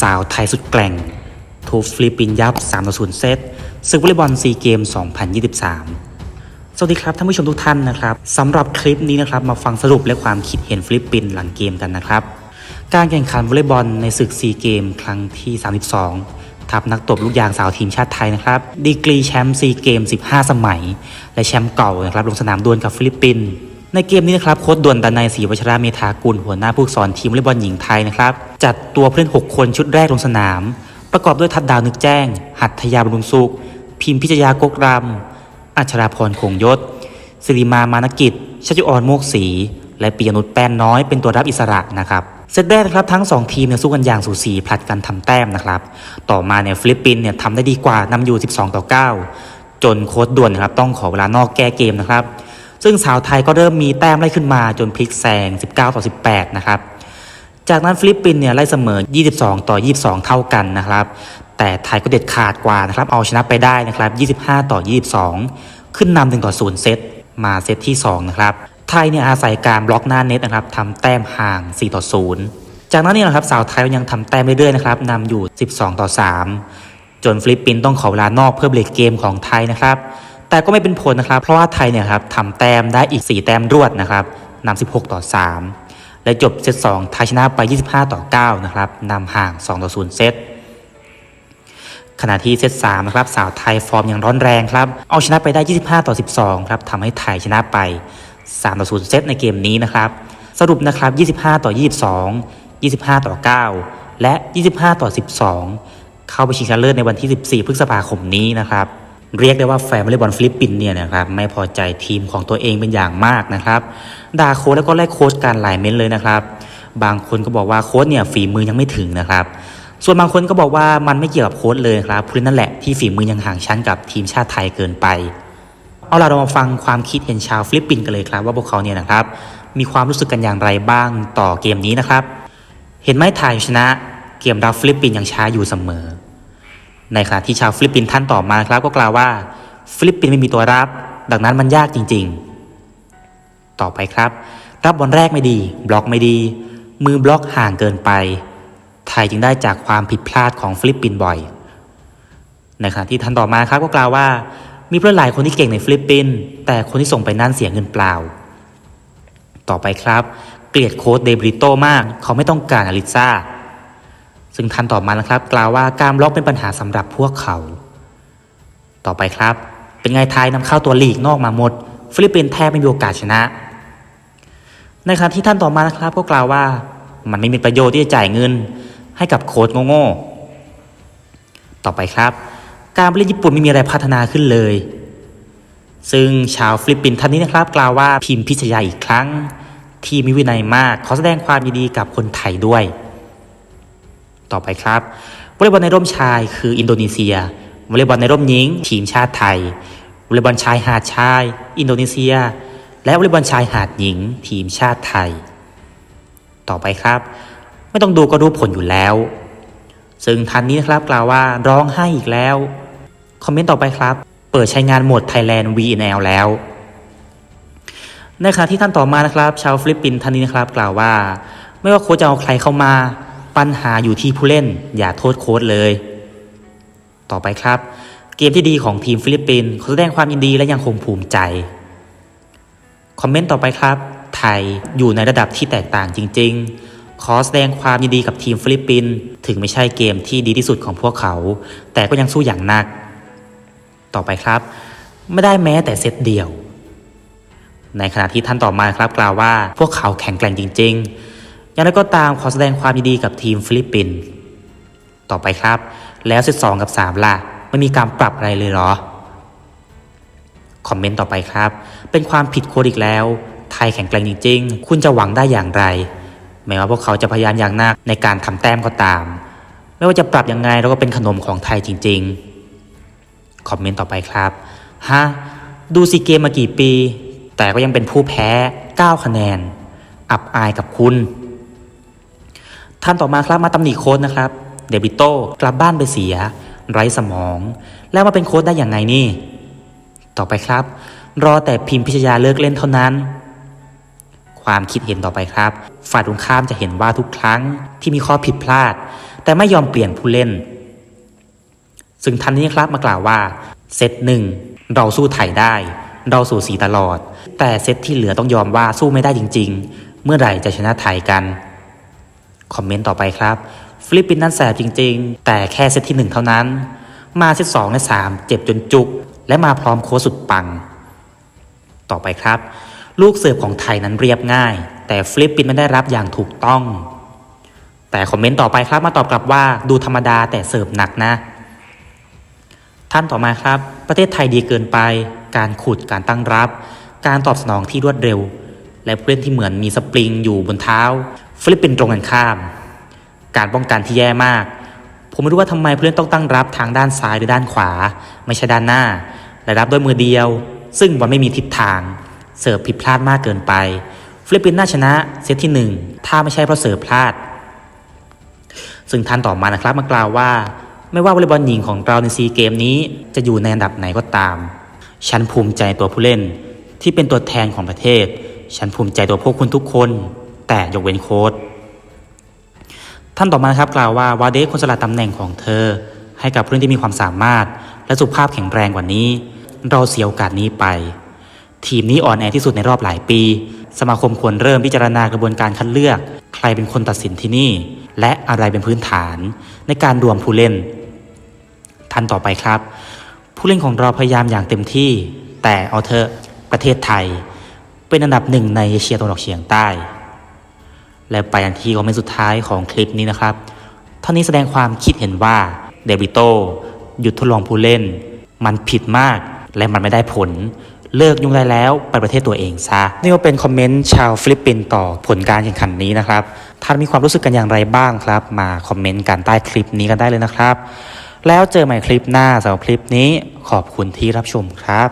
สาวไทยสุดแกร่งถูกฟิลิปปินยับ3ต่อ0เซตศึกวอลเลย์บอลซีเกม 2023 สวัสดีครับท่านผู้ชมทุกท่านนะครับสำหรับคลิปนี้นะครับมาฟังสรุปและความคิดเห็นฟิลิปปินส์หลังเกมกันนะครับ การแข่งขันวอลเลย์บอลในศึกซีเกม ครั้งที่ 32 ทัพนักตบลูกยางสาวทีมชาติไทยนะครับ ดีกรีแชมป์ซีเกม 15 สมัย และแชมป์เก่านะครับลงสนามดวลกับฟิลิปปินส์ ในเกมนี้นะครับโค้ชด่วนดานายศรีวชราเมธากุลหัวหน้าผู้สอนทีมวอลเลย์บอลหญิงไทยนะครับจัดตัวผู้เล่น6 คนชุดแรกลงสนาม ประกอบด้วยทัดดาวนึกแจ้ง หัตถยาบำรุงสุข พิมพิจยากกรำอัชราพรคงยศสิริมามานกิจชจุออนโมกศรีและปียนุชแป้นน้อยเป็นตัวรับอิสระนะครับเซตแรกนะครับทั้ง 2 ทีมเนี่ยสู้กันอย่างสูสีผลัดกันทำแต้มนะครับ ต่อมาเนี่ยฟิลิปปินส์เนี่ยทำได้ดีกว่านำอยู่ 12 ต่อ 9 จนโค้ดด่วนนะครับต้องขอเวลานอกแก้เกมนะครับ ซึ่งสาวไทยก็เริ่มมีแต้มไล่ขึ้นมาจนพลิกแซง 19 ต่อ 18 นะครับ จากนั้นฟิลิปปินส์เนี่ยไล่เสมอ 22 ต่อ 22 เท่ากันนะครับ แต่ไทยก็เด็ดขาดกว่านะครับ เอาชนะไปได้นะครับ 25 ต่อ 22 ขึ้นนำ1ต่อ 0 เซต มาเซตที่ 2 นะครับ ไทยเนี่ยอาศัยการบล็อกหน้าเน็ตนะครับทำแต้มห่าง 4 ต่อ 0 จากนั้นเนี่ยนะครับสาวไทยยังทำแต้มเรื่อยๆนะครับนำอยู่ 12 ต่อ 3 จนฟิลิปปินส์ต้องขอเวลานอกเพื่อเบรกเกมของไทยนะครับ แต่ก็ไม่เป็นผลนะครับ เพราะว่าไทยเนี่ยครับทำแต้มได้อีก 4 แต้มรวดนะครับนำ16 ต่อ 3 และจบเซต2ไทยชนะไป 25 ต่อ9นะครับนำห่าง 2 ต่อ 0 เซตขณะที่เซต3นะครับสาวไทยฟอร์มอย่างร้อนแรงครับ เอาชนะไปได้ 25 ต่อ 12 ครับทำให้ไทยชนะไป 3 ต่อ 0 เซตในเกมนี้นะครับ สรุปนะครับ 25 ต่อ 22 25 ต่อ 9 และ 25 ต่อ 12 เข้าไปชิงชนะเลิศในวันที่ 14 พฤษภาคมนี้นะครับ เรียกได้ว่าแฟนวอลเลย์บอลฟิลิปปินส์เนี่ยนะครับไม่พอใจทีมของตัวเองเป็นอย่างมากนะครับด่าโค้ชแล้วก็ไล่โค้ชการหลายเม้นเลยนะครับ บางคนก็บอกว่าโค้ชเนี่ยฝีมือยังไม่ถึงนะครับ ส่วนบางคนก็บอกว่ามันไม่เกี่ยวกับโค้ชเลยครับเพราะนั่นแหละที่ฝีมือยังห่างชั้นกับทีมชาติไทยเกินไป เอาล่ะเรามาฟังความคิดเห็นชาวฟิลิปปินส์กันเลยครับ ว่าพวกเขาเนี่ยนะครับมีความรู้สึกกันอย่างไรบ้างต่อเกมนี้นะครับ เห็นไหมไทยชนะ เกมรับฟิลิปปินส์ยังช้าอยู่เสมอ ในขณะที่ชาวฟิลิปปินส์ท่านต่อมาครับก็กล่าวว่า ฟิลิปปินส์ไม่มีตัวรับ ดังนั้นมันยากจริง ๆ ต่อไปครับ รับบอลแรกไม่ดี บล็อกไม่ดี มือบล็อกห่างเกินไป ไทยจึงได้จากความผิดพลาดของฟิลิปปินส์บ่อย ในขณะที่ท่านต่อมาครับก็กล่าวว่า มีเพื่อนหลายคนที่เก่งในฟิลิปปินส์แต่คนที่ส่งไปนั่นเสียเงินเปล่า ต่อไปครับ เกลียดโค้ดเดบริโตมาก เขาไม่ต้องการอลิซ่า ซึ่งท่านต่อมานะครับ กล่าวว่าการบล็อกเป็นปัญหาสำหรับพวกเขา ต่อไปครับ เป็นไงไทยนำเข้าตัวลีกนอกมาหมด ฟิลิปปินส์แทบไม่มีโอกาสชนะ ในขณะที่ท่านต่อมานะครับ ก็กล่าวว่ามันไม่มีประโยชน์ที่จะจ่ายเงิน ให้กับโค้ชโง่ๆต่อไปครับ การไปเล่นญี่ปุ่นไม่มีอะไรพัฒนาขึ้นเลย ซึ่งชาวฟิลิปปินส์ท่านนี้นะครับ กล่าวว่าพิมพิชยาอีกครั้ง ที่มีวินัยมากขอแสดงความยินดีกับคนไทยด้วย ต่อไปครับวอลเลย์บอลในร่มชายคืออินโดนีเซียวอลเลย์บอลในร่มหญิง ทีมชาติไทยวอลเลย์บอลชายหาดชาย อินโดนีเซีย และวอลเลย์บอลชายหาดหญิง ทีมชาติไทย ต่อไปครับ ไม่ต้องดูก็รู้ผลอยู่แล้ว ซึ่งท่านนี้นะครับกล่าวว่าร้องไห้อีกแล้ว คอมเมนต์ต่อไปครับ เปิดใช้งานโหมด Thailand VNL แล้วในขณะที่ท่านต่อมานะครับ ชาวฟิลิปปินส์ท่านนี้นะครับ กล่าวว่า ไม่ว่าโค้ชจะเอาใครเข้ามา ปัญหาอยู่ที่ผู้เล่นอย่าโทษโค้ชเลย ต่อไปครับ เกมที่ดีของทีมฟิลิปปินส์ขอแสดงความยินดีและยังคงภูมิใจ คอมเมนต์ต่อไปครับ ไทยอยู่ในระดับที่แตกต่างจริง ๆ ขอแสดงความยินดีกับทีมฟิลิปปินส์ถึงไม่ใช่เกมที่ดีที่สุดของพวกเขา แต่ก็ยังสู้อย่างหนัก ต่อไปครับ ไม่ได้แม้แต่เซตเดียว ในขณะที่ท่านต่อมาครับกล่าวว่าพวกเขาแข็งแกร่งจริง ๆ อย่างไรก็ตามขอแสดงความยินดีกับทีมฟิลิปปินส์ต่อไปครับ แล้วเซตสองกับสามล่ะ ไม่มีการปรับอะไรเลยเหรอ คอมเมนต์ต่อไปครับ เป็นความผิดโค้ดอีกแล้ว ไทยแข็งแกร่งจริงๆ คุณจะหวังได้อย่างไร แม้ว่าพวกเขาจะพยายามอย่างหนักในการทำแต้มก็ตาม ไม่ว่าจะปรับยังไงเราก็เป็นขนมของไทยจริง ๆ คอมเมนต์ต่อไปครับ ฮะ ดูซีเกมมากี่ปี แต่ก็ยังเป็นผู้แพ้ 9 คะแนน อับอายกับคุณ ท่านต่อมาครับมาตำหนิโค้ดนะครับ เดบิโต้กลับบ้านไปเสีย ไร้สมอง แล้วมาเป็นโค้ดได้อย่างไงนี่ ต่อไปครับ รอแต่พิมพิชยาเลิกเล่นเท่านั้น ความคิดเห็นต่อไปครับ ฝ่ายตรงข้ามจะเห็นว่าทุกครั้งที่มีข้อผิดพลาด แต่ไม่ยอมเปลี่ยนผู้เล่น ซึ่งทันนี้ครับมากล่าวว่าเซตหนึ่งเราสู้ไทยได้ เราสู่สีตลอด แต่เซตที่เหลือต้องยอมว่าสู้ไม่ได้จริง ๆ เมื่อไหร่จะชนะไทยกัน คอมเมนต์ต่อไปครับฟิลิปปินส์นั้นแสบจริง ๆ แต่แค่เซตที่หนึ่งเท่านั้น มาเซตสองและสามเจ็บจนจุก และมาพร้อมโค้ชสุดปัง ต่อไปครับ ลูกเสิร์ฟของไทยนั้นเรียบง่าย แต่ฟิลิปปินส์ไม่ได้รับอย่างถูกต้อง แต่คอมเมนต์ต่อไปครับมาตอบกลับว่าดูธรรมดาแต่เสิร์ฟหนักนะ ท่านต่อมาครับ ประเทศไทยดีเกินไป การขุดการตั้งรับ การตอบสนองที่รวดเร็ว และผู้เล่นที่เหมือนมีสปริงอยู่บนเท้า ฟิลิปปินส์ตรงกันข้าม การป้องกันที่แย่มาก ผมไม่รู้ว่าทำไมผู้เล่นต้องตั้งรับทางด้านซ้ายหรือด้านขวา ไม่ใช่ด้านหน้า และรับด้วยมือเดียว ซึ่งบอลไม่มีทิศทาง เสิร์ฟผิดพลาดมากเกินไป ฟิลิปปินส์น่าชนะเซตที่หนึ่งถ้าไม่ใช่เพราะเสิร์ฟพลาด ซึ่งท่านต่อมานะครับมากล่าวว่า ไม่ว่าวอลเลย์บอลหญิงของเราในซีเกมนี้จะอยู่ในอันดับไหนก็ตาม ฉันภูมิใจตัวผู้เล่นที่เป็นตัวแทนของประเทศ ฉันภูมิใจตัวพวกคุณทุกคน แต่ยกเว้นโค้ดท่านต่อมานะครับกล่าวว่าวาเดสควรสละตำแหน่งของเธอ ให้กับผู้เล่นที่มีความสามารถ และสุขภาพแข็งแรงกว่านี้ เราเสียโอกาสนี้ไป ทีมนี้อ่อนแอที่สุดในรอบหลายปี สมาคมควรเริ่มพิจารณากระบวนการคัดเลือก ใครเป็นคนตัดสินที่นี่ และอะไรเป็นพื้นฐาน ในการรวมผู้เล่น ท่านต่อไปครับ ผู้เล่นของเราพยายามอย่างเต็มที่ แต่เอาเถอะประเทศไทย เป็นอันดับหนึ่งในเอเชียตะวันออกเฉียงใต้ และไปอันที่คอมเมนต์สุดท้ายของคลิปนี้นะครับท่านนี้แสดงความคิดเห็นว่าเดวิโตหยุดทดลองผู้เล่น มันผิดมากและมันไม่ได้ผล เลิกยุ่งได้แล้วไปประเทศตัวเองซะ นี่ก็เป็นคอมเมนต์ชาวฟิลิปปินส์ต่อผลการแข่งขันนี้นะครับท่านมีความรู้สึกกันอย่างไรบ้างครับ มาคอมเมนต์กันใต้คลิปนี้กันได้เลยนะครับ แล้วเจอใหม่คลิปหน้าสำหรับคลิปนี้ขอบคุณที่รับชมครับ